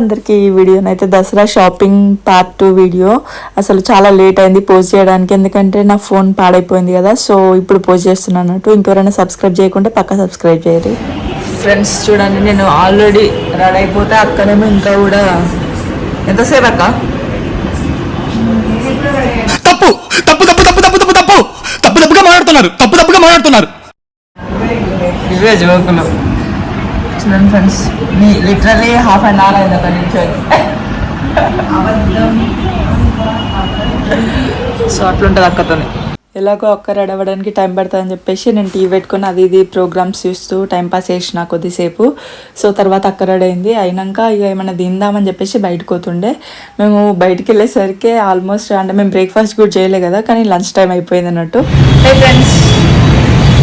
అందరికీ ఈ వీడియోనైతే Dasara shopping part two video. అసలు చాలా లేట్ అయింది పోస్ట్ చేయడానికి ఎందుకంటే నా ఫోన్ పాడైపోయింది కదా. సో ఇప్పుడు పోస్ట్ చేస్తున్నాను అన్నట్టు. ఇంకెవరైనా సబ్స్క్రైబ్ చేయకుంటే పక్క సబ్స్క్రైబ్ చేయరు ఫ్రెండ్స్ చూడండి నేను ఆల్రెడీ రెడీ అయిపోతే అక్కడేమో ఇంకా కూడా. ఎంతసేపు అక్క? తప్పు తప్పు తప్పు తప్పు తప్పు తప్పు తప్పు. తప్పు తప్పుగా మాట్లాడుతున్నారు. తప్పు తప్పుగా మాట్లాడుతున్నారు. ఇవే జోకులు చూడండి ఫ్రెండ్స్ మీ లిటరలీ హాఫ్ అన్ అవర్ అయింది అక్కడ నుంచి. సో అట్లుంటుంది అక్కతోని. ఎలాగో ఒక్క రెడీ అవ్వడానికి టైం పడుతుందని చెప్పేసి నేను టీవీ పెట్టుకొని అది ఇది ప్రోగ్రామ్స్ చూస్తూ టైం పాస్ చేసిన కొద్దిసేపు. సో తర్వాత అక్క రెడీ అయింది అయినాక ఇక ఏమైనా తిందామని చెప్పేసి బయటకు పోతుండే. మేము బయటికి వెళ్ళేసరికి ఆల్మోస్ట్ అంటే మేము బ్రేక్ఫాస్ట్ కూడా చేయలే కదా కానీ లంచ్ టైం అయిపోయింది అన్నట్టు. హే ఫ్రెండ్స్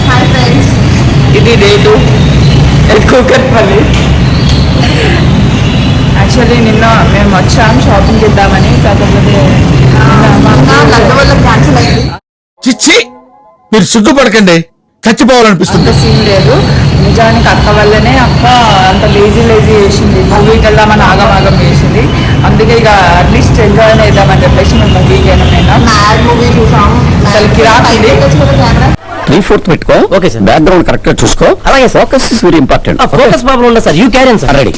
హాయ్ ఫ్రెండ్స్ ఇది డే టూ కూకట్పల్లి యాక్చువల్లీ నిన్న మేము వచ్చాం షాపింగ్ చేద్దామని. కాకపోతే క్యాన్సిల్ అయింది. చిచ్చి! మీరు సిగ్గుపడకండి. చచ్చిపోవాలనిపిస్తుంది. అంత సీన్ లేదు. నిజానికి అక్క వల్లనే అక్క అంత లేజీ లేజీ చేసింది. మూవీకి వెళ్దామని ఆగం ఆగం చేసింది. అందుకే ఇక అట్లీస్ట్ ఎంజాయ్ చేద్దామని చెప్పేసి మేము మూవీకి వెళ్ళమైనా మ్యాడ్ మూవీ చూసాం అసలు కిరాక్. కెమెరా త్రీ ఫోర్త్ పెట్టుకో. Okay sir. బ్యాక్గ్రౌండ్ కరెక్ట్గా చూసుకో. అలాగే focus is very important focus problem ఉండదు sir. You carry on sir ready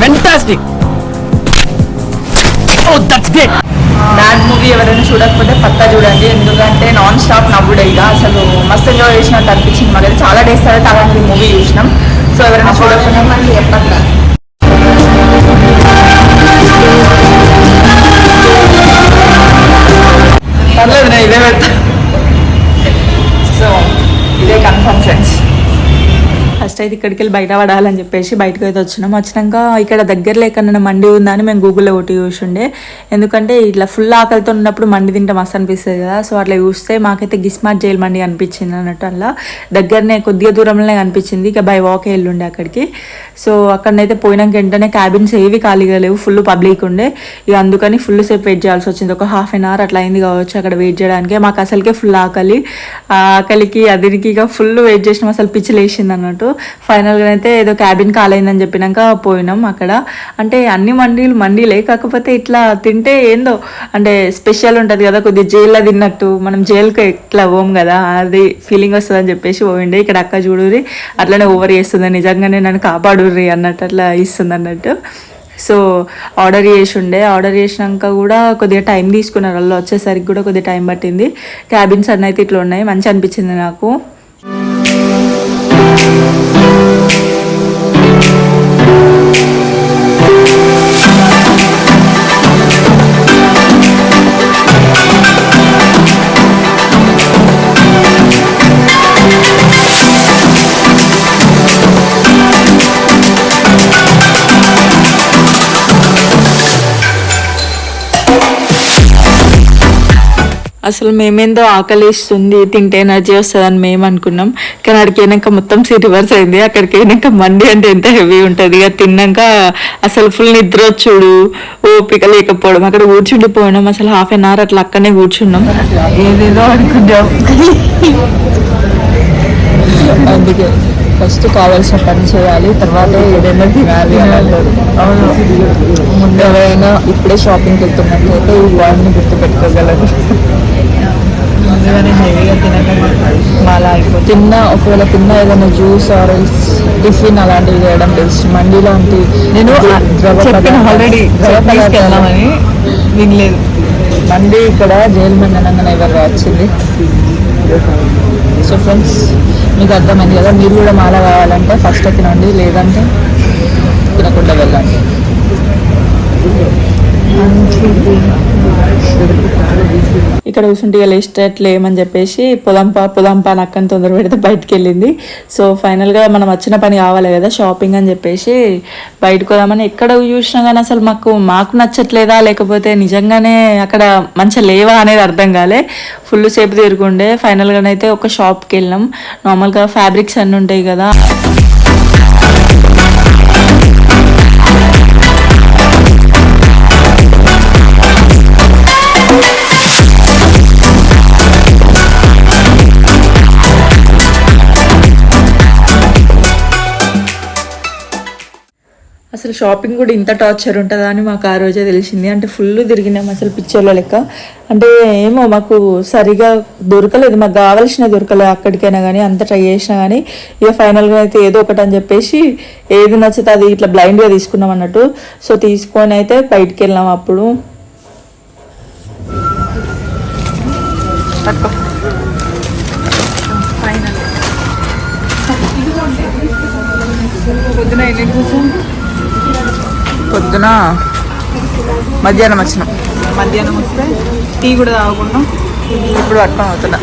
fantastic oh that's great bad movie ఎవరైనా చూడకపోతే పక్కా చూడండి. ఎందుకంటే నాన్ స్టాప్ నవ్వుడే ఇక. అసలు మస్తు ఎంజాయ్ చేసినట్టు అనిపించింది. మాకు చాలా డేస్ తర్వాత అలాంటి మూవీ చూసినాం. సో ఎవరైనా చూడకపోతే మళ్ళీ చెప్పట్లా పర్లేదు నేను ఇదే పెడతా. సో content ఫస్ట్ అయితే ఇక్కడికి వెళ్ళి బయట పడాలని చెప్పేసి బయటకు అయితే వచ్చినాం. వచ్చినాక ఇక్కడ దగ్గరలో ఎక్కడైనా మండి ఉందని మేము గూగుల్లో ఒకటి చూసిండే. ఎందుకంటే ఇట్లా ఫుల్ ఆకలితో ఉన్నప్పుడు మండి తింటే మస్తు అనిపిస్తుంది కదా. సో అట్లా చూస్తే మాకైతే గిస్మార్ట్ జైల్ మండి అనిపించింది అన్నట్టు అలా. దగ్గరనే కొద్దిగా దూరంలోనే కనిపించింది. ఇక బై వాకే వెళ్ళుండే అక్కడికి. సో అక్కడనైతే పోయినాక వెంటనే క్యాబిన్స్ ఏవి ఖాళీగా లేవు. ఫుల్ పబ్లిక్ ఉండే. ఇక అందుకని ఫుల్ సేపు వెయిట్ చేయాల్సి వచ్చింది. ఒక హాఫ్ అన్ అవర్ అట్లా అయింది కావచ్చు అక్కడ వెయిట్ చేయడానికి. మాకు అసలుకే ఫుల్ ఆకలి. ఆకలికి అదిరికి ఇక ఫుల్ వెయిట్ చేసినాం. అసలు పిచ్చి లేచింది అన్నట్టు. ఫైనల్గా అయితే ఏదో క్యాబిన్ కాలైందని చెప్పినాక పోయినాం అక్కడ. అంటే అన్ని మండీలు మండీలే కాకపోతే ఇట్లా తింటే ఏందో అంటే స్పెషల్ ఉంటుంది కదా కొద్దిగా జైల్లో తిన్నట్టు మనం జైలుకి ఇట్లా పోం కదా అది ఫీలింగ్ వస్తుంది అని చెప్పేసి పోయిండే. ఇక్కడ అక్క చూడురి అట్లనే ఓవర్ చేస్తుంది నిజంగానే నన్ను కాపాడుర్రి అన్నట్టు అట్లా ఇస్తుంది అన్నట్టు. సో ఆర్డర్ చేసి ఉండే ఆర్డర్ చేసినాక కూడా కొద్దిగా టైం తీసుకున్నారు వాళ్ళు వచ్చేసరికి కూడా కొద్దిగా టైం పట్టింది. క్యాబిన్స్ అన్నీ అయితే ఇట్లా ఉన్నాయి మంచి అనిపించింది నాకు. Thank you. అసలు మేమేందో ఆకలిస్తుంది తింటే ఎనర్జీ వస్తుందని మేము అనుకున్నాం. కానీ అక్కడికి అయినాక మొత్తం సీ రివర్స్ అయింది. అక్కడికి అయినాక మండి అంటే ఎంత హెవీ ఉంటుంది. ఇక తిన్నాక అసలు ఫుల్ నిద్ర వచ్చుడు ఓపిక లేకపోవడం. అక్కడ కూర్చుండిపోయినాం. అసలు హాఫ్ అన్ అవర్ అట్లా అక్కడనే కూర్చున్నాం. ఏదేదో అనుకున్నాం. అందుకే. ఫస్ట్ కావాల్సిన పని చేయాలి తర్వాత ఏదైనా తినాలి అవును ముందు ఎవరైనా ఇప్పుడే షాపింగ్కి వెళ్తున్నట్లయితే ఈ వాడిని గుర్తుపెట్టుకోగలరు. ముందుగానే హెవీగా తినకండి. మళ్ళా అయిపోయి తిన్న ఒకవేళ తిన్న ఏదైనా జ్యూస్ ఆర్ టిఫిన్ అలాంటివి చేయడం బెస్ట్ మండీలో ఉంటే నేను చెప్పిన ఆల్రెడీ వెళ్దామని వినలేదు. మండి ఇక్కడ జైలు మండి అనగానే ఎవరు వచ్చింది. సో ఫ్రెండ్స్ మీకు అర్థమైంది కదా మీరు కూడా మాల కావాలంటే ఫస్ట్ తినండి లేదంటే తినకుండా వెళ్ళండి. ఇక్కడ కూర్చుంటే ఇక లేస్ట్ లేమని చెప్పేసి పొదంపా పొదంపా అని అక్కని తొందర పెడితే బయటకు వెళ్ళింది సో ఫైనల్గా మనం వచ్చిన పని కావాలి కదా షాపింగ్ అని చెప్పేసి బయటకు వదామని ఎక్కడ చూసినా కానీ అసలు మాకు మాకు నచ్చట్లేదా లేకపోతే నిజంగానే అక్కడ మంచిగా లేవా అనేది అర్థం కాలే. ఫుల్ సేపు తిరుగుండే ఫైనల్గానైతే ఒక షాప్కి వెళ్ళినాం. నార్మల్గా ఫ్యాబ్రిక్స్ అన్నీ ఉంటాయి కదా. షాపింగ్ కూడా ఇంత టార్చర్ ఉంటుందా అని మాకు ఆ రోజే తెలిసింది. అంటే ఫుల్ తిరిగినాం అసలు పిక్చర్లో లెక్క. అంటే ఏమో మాకు సరిగా దొరకలేదు. మాకు కావాల్సిన దొరకలేదు అక్కడికైనా కానీ అంత ట్రై చేసినా కానీ ఇక ఫైనల్గా అయితే ఏదో ఒకటి అని చెప్పేసి ఏది నచ్చితే అది ఇట్లా బ్లైండ్గా తీసుకున్నాం అన్నట్టు. సో తీసుకొని అయితే బయటికి వెళ్ళాం అప్పుడు. పొద్దున ఎన్ని పొద్దున మధ్యాహ్నం వచ్చినాం. మధ్యాహ్నం వస్తే టీ కూడా తాగకుండా ఇప్పుడు పట్టుకొని అవుతున్నా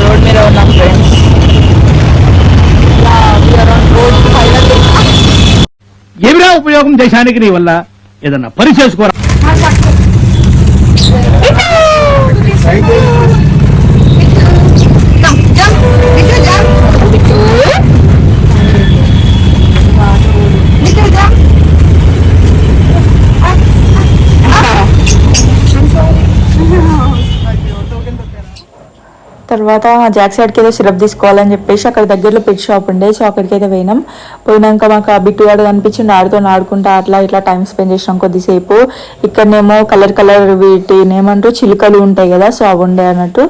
రోడ్ మీద ఉన్నాం ఫ్రెండ్స్ ఏమిరా ఉపయోగం దేశానికి నీ వల్ల? ఏదన్నా పని చేసుకోరా Aí tem తర్వాత జాక్ సైడ్కి ఏదో సిరప్ తీసుకోవాలని చెప్పేసి అక్కడ దగ్గరలో పెట్ షాప్ ఉండే. సో అక్కడికి అయితే పోయినాం. పోయినాక మాకు ఆ బిట్టు ఆడ కనిపించింది ఆడుతో ఆడుకుంటా అట్లా ఇట్లా టైం స్పెండ్ చేసినాం కొద్దిసేపు. ఇక్కడనేమో కలర్ కలర్ వీటినేమంటూ ఏమంటారు చిలుకలు ఉంటాయి కదా సో అవి ఉండే అన్నట్టు.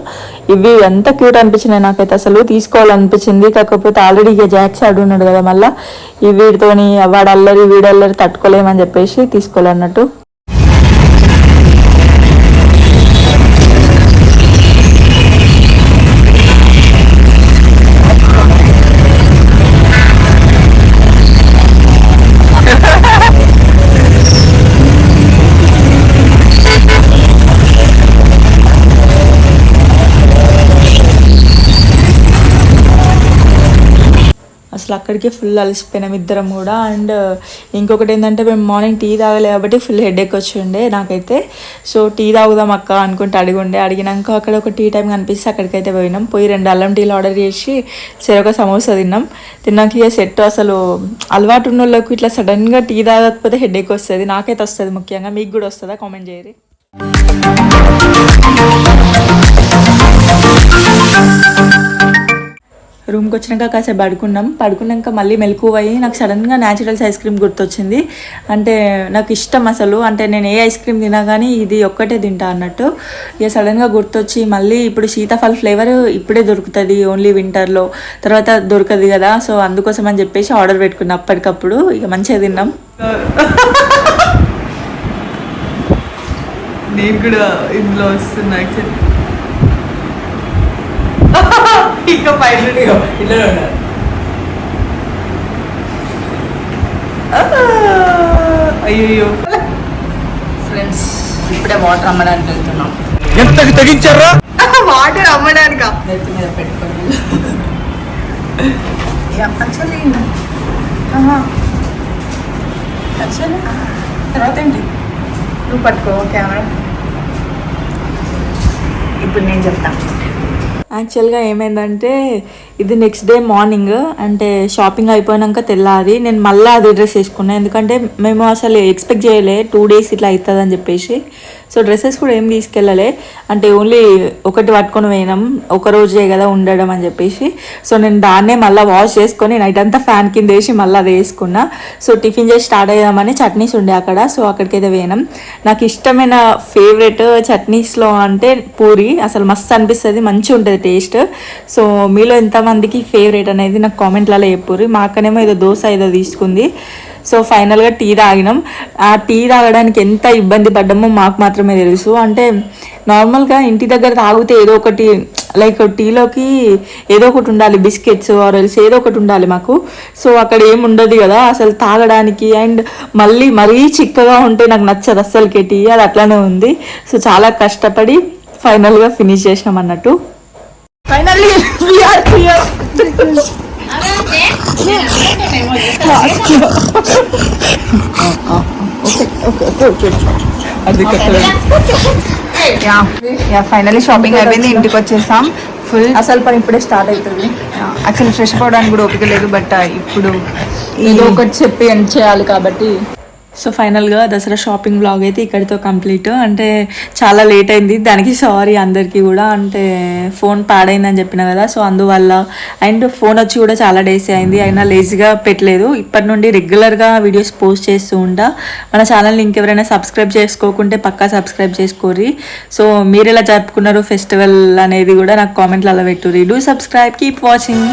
ఇవి ఎంత క్యూట్ అనిపించినాయి నాకైతే అసలు. తీసుకోవాలనిపించింది. కాకపోతే ఆల్రెడీ ఇక జాక్ సైడ్ ఉన్నాడు కదా మళ్ళీ. ఈ వీడితోని వాడు అల్లరి తట్టుకోలేమని చెప్పేసి తీసుకోవాలన్నట్టు. అసలు అక్కడికే ఫుల్ అలసిపోయినాం ఇద్దరం కూడా. అండ్ uh, ఇంకొకటి ఏంటంటే మేము మార్నింగ్ టీ తాగలే కాబట్టి ఫుల్ హెడేక్ వచ్చి వచ్చిండే నాకైతే. సో టీ తాగుదాం అక్క అనుకుంటే అడిగుండే. అడిగినాక అక్కడ ఒక టీ టైం కనిపిస్తే అక్కడికైతే పోయినాం. పోయి రెండు అల్లం టీలు ఆర్డర్ చేసి సరే ఒక సమోసా తిన్నాం. తిన్నాక ఇక సెట్ అసలు అలవాటు ఉన్న వాళ్ళకి ఇట్లా సడన్గా టీ తాగకపోతే హెడేక్ వస్తుంది. నాకైతే వస్తుంది ముఖ్యంగా. మీకు కూడా వస్తుందా? కామెంట్ చేయరు. రూమ్కి వచ్చినాక కాసేపు పడుకున్నాం. పడుకున్నాక మళ్ళీ మెలకువ అయ్యి నాకు సడన్గా న్యాచురల్స్ ఐస్ క్రీమ్ గుర్తొచ్చింది. అంటే నాకు ఇష్టం అసలు. అంటే నేను ఏ ఐస్ క్రీమ్ తినా కానీ ఇది ఒక్కటే తింటా అన్నట్టు. ఇక సడన్గా గుర్తొచ్చి మళ్ళీ ఇప్పుడు సీతాఫల్ ఫ్లేవర్ ఇప్పుడే దొరుకుతుంది ఓన్లీ వింటర్లో. తర్వాత దొరకదు కదా. సో అందుకోసం అని చెప్పేసి ఆర్డర్ పెట్టుకున్నా అప్పటికప్పుడు. ఇక మంచిగా తిన్నాం. నేను కూడా ఇందులో వస్తున్నా. ఇంకా పైన ఇట్లా ఉన్నారు. అయ్యో ఫ్రెండ్స్ ఇప్పుడే వాటర్ అమ్మడానికి వెళ్తున్నాం. ఎంతకి తెగించారా? వాటర్ అమ్మడానిక? నెత్తి మీద పెట్టుకొని. యాక్చువల్లీ యాక్చువల్లీ తర్వాత ఏంటి? నువ్వు పట్టుకో కెమెరా. ఇప్పుడు నేను చెప్తాను యాక్చువల్గా ఏమైందంటే ఇది నెక్స్ట్ డే మార్నింగ్ అంటే షాపింగ్ అయిపోయినాక తెల్లారి నేను మళ్ళీ అది డ్రెస్ వేసుకున్నాను ఎందుకంటే మేము అసలు ఎక్స్పెక్ట్ చేయలే టూ డేస్ ఇట్లా అవుతుంది అని చెప్పేసి. సో డ్రెస్సెస్ కూడా ఏం తీసుకెళ్ళలే. అంటే ఓన్లీ ఒకటి పట్టుకొని పోయినాం. ఒక రోజే కదా ఉండడం అని చెప్పేసి. సో నేను దాన్నే మళ్ళీ వాష్ చేసుకొని నైట్ అంతా ఫ్యాన్ కింద వేసి మళ్ళీ అది వేసుకున్నా. సో టిఫిన్ చేసి స్టార్ట్ అయ్యామని చట్నీస్ ఉండే అక్కడ. సో అక్కడికైతే పోయినాం. నాకు ఇష్టమైన ఫేవరెట్ చట్నీస్లో అంటే పూరి. అసలు మస్తు అనిపిస్తుంది మంచిగా ఉంటుంది టేస్ట్. సో మీలో ఎంతమందికి ఫేవరెట్ అనేది నాకు కామెంట్లలో చెప్పుర్రి. మా అక్కనేమో ఏదో దోశ ఏదో తీసుకుంది. సో ఫైనల్గా టీ తాగినాం. ఆ టీ తాగడానికి ఎంత ఇబ్బంది పడ్డామో మాకు మాత్రమే తెలుసు. అంటే నార్మల్గా ఇంటి దగ్గర తాగితే ఏదో ఒకటి లైక్ టీలోకి ఏదో ఒకటి ఉండాలి బిస్కెట్స్ ఆరెల్స్ ఏదో ఒకటి ఉండాలి మాకు. సో అక్కడ ఏమి ఉండదు కదా అసలు తాగడానికి. అండ్ మళ్ళీ మరీ చిక్కగా ఉంటే నాకు నచ్చదు అస్సలకి టీ అది అట్లానే ఉంది. సో చాలా కష్టపడి ఫైనల్గా ఫినిష్ చేసినాం అన్నట్టు. ఫైనల్లీ యా ఫైనల్లీ షాపింగ్ అయిపోయింది ఇంటికి వచ్చేసాం. ఫుల్ అసలు పని ఇప్పుడే స్టార్ట్ అవుతుంది యాక్చువల్లీ ఫ్రెష్ అవ్వడానికి కూడా ఓపిక లేదు బట్ ఇప్పుడు ఏదో ఒకటి చెప్పి ఎండ్ చేయాలి కాబట్టి. సో ఫైనల్గా దసరా షాపింగ్ బ్లాగ్ అయితే ఇక్కడితో కంప్లీట్. అంటే చాలా లేట్ అయింది. దానికి సారీ అందరికీ కూడా. అంటే ఫోన్ పాడైందని చెప్పిన కదా. సో అందువల్ల అండ్ ఫోన్ వచ్చి కూడా చాలా డేస్ అయింది. అయినా లేజీగా పెట్టలేదు. ఇప్పటి నుండి రెగ్యులర్గా వీడియోస్ పోస్ట్ చేస్తూ ఉంటా. మన ఛానల్ని ఇంకెవరైనా సబ్స్క్రైబ్ చేసుకోకుంటే పక్కా సబ్స్క్రైబ్ చేసుకోర్రి. సో మీరు ఎలా జరుపుకున్నారు ఫెస్టివల్ అనేది కూడా నాకు కామెంట్లు అలా పెట్టుర్రి డూ సబ్స్క్రైబ్. Keep watching.